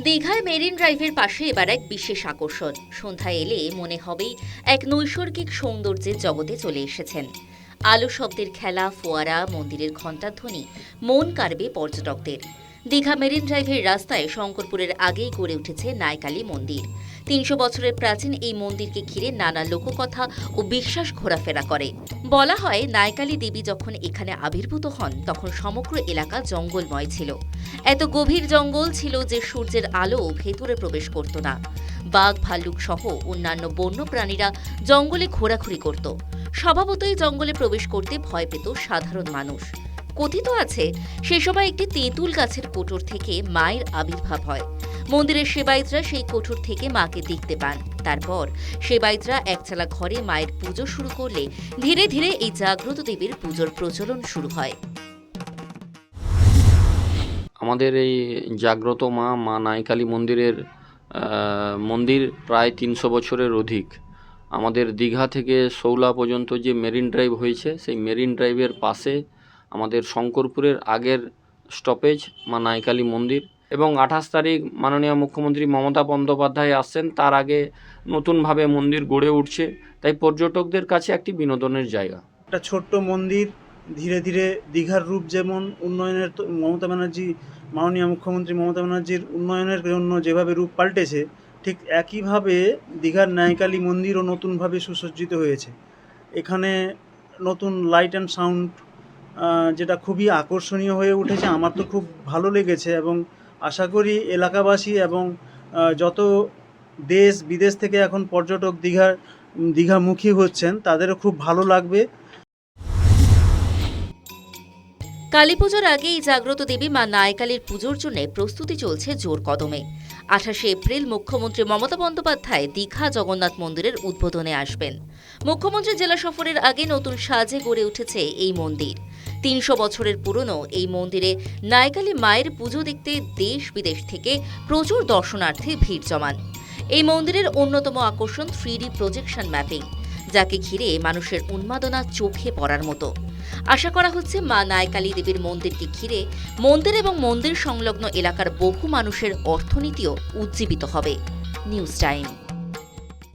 দীঘায় মেরিন ড্রাইভের পাশে এবার এক বিশেষ আকর্ষণ। সন্ধ্যায় এলে মনে হবেই এক নৈসর্গিক সৌন্দর্যের জগতে চলে এসেছেন। আলো শব্দের খেলা, ফোয়ারা, মন্দিরের ঘণ্টাধ্বনি মন কাড়বে পর্যটকদের। দীঘা মেরিন ড্রাইভের রাস্তায় শঙ্করপুরের আগেই গড়ে উঠেছে নায়কালী মন্দির। তিনশো বছরের প্রাচীন এই মন্দিরকে ঘিরে নানা লোককথা ও বিশ্বাস ঘোরাফেরা করে। বলা হয়, নায়কালী দেবী যখন এখানে আবির্ভূত হন, তখন সমগ্র এলাকা জঙ্গলময় ছিল। এত গভীর জঙ্গল ছিল যে সূর্যের আলো ভেতরে প্রবেশ করত না। বাঘ, ভাল্লুক সহ অন্যান্য বন্য প্রাণীরা জঙ্গলে ঘোরাঘুরি করত। স্বভাবতই জঙ্গলে প্রবেশ করতে ভয় পেত সাধারণ মানুষ। কথিত আছে, সে সময় একটি তেঁতুল গাছের কোটর থেকে মায়ের আবির্ভাব হয়। মন্দিরের সেবায়িতরা সেই কোঠর থেকে মাকে দেখতে পান। তারপর সেবায়িতরা একচালা ঘরে মায়ের পুজো শুরু করলে ধীরে ধীরে এই জাগ্রত দেবীর পুজোর প্রচলন শুরু হয়। আমাদের এই জাগ্রত মা মা নাইকালী মন্দিরের মন্দির প্রায় তিনশো বছরের অধিক। আমাদের দীঘা থেকে সৌলা পর্যন্ত যে মেরিন ড্রাইভ হয়েছে, সেই মেরিন ড্রাইভের পাশে আমাদের শঙ্করপুরের আগের স্টপেজ মা নাইকালী মন্দির, এবং আঠাশ তারিখ মাননীয় মুখ্যমন্ত্রী মমতা বন্দ্যোপাধ্যায় আসছেন, তার আগে নতুনভাবে মন্দির গড়ে উঠছে। তাই পর্যটকদের কাছে একটি বিনোদনের জায়গা। একটা ছোট্ট মন্দির, ধীরে ধীরে দীঘার রূপ যেমন উন্নয়নের মমতা ব্যানার্জি, মাননীয় মুখ্যমন্ত্রী মমতা ব্যানার্জির উন্নয়নের জন্য যেভাবে রূপ পাল্টেছে, ঠিক একইভাবে দীঘার ন্যায়কালী মন্দিরও নতুনভাবে সুসজ্জিত হয়েছে। এখানে নতুন লাইট অ্যান্ড সাউন্ড যেটা খুবই আকর্ষণীয় হয়ে উঠেছে, আমার তো খুব ভালো লেগেছে এবং আশা করি এলাকাবাসী এবং যত দেশ বিদেশ থেকে এখন পর্যটক দীঘার দীঘামুখী হচ্ছেন, তাদেরও খুব ভালো লাগবে। কালী পুজোর আগেই জাগ্রত দেবী মা নায়কালীর পুজোর জন্য প্রস্তুতি চলছে জোর কদমে। আঠাশে এপ্রিল মুখ্যমন্ত্রী মমতা বন্দ্যোপাধ্যায় দীঘা জগন্নাথ মন্দিরের উদ্বোধনে আসবেন। মুখ্যমন্ত্রী জেলা সফরের আগে নতুন সাজে গড়ে উঠেছে এই মন্দির। তিনশো বছরের পুরনো এই মন্দিরে নায়কালী মায়ের পুজো দেখতে দেশ বিদেশ থেকে প্রচুর দর্শনার্থী ভিড় জমান। এই মন্দিরের অন্যতম আকর্ষণ থ্রি প্রজেকশন ম্যাপিং, যাকে ঘিরে মানুষের উন্মাদনা চোখে পড়ার মতো। আশা করা হচ্ছে মা নায়কালী দেবীর মন্দিরকে ঘিরে মন্দির এবং মন্দির সংলগ্ন এলাকার বহু মানুষের অর্থনীতিও উজ্জীবিত হবে। News time.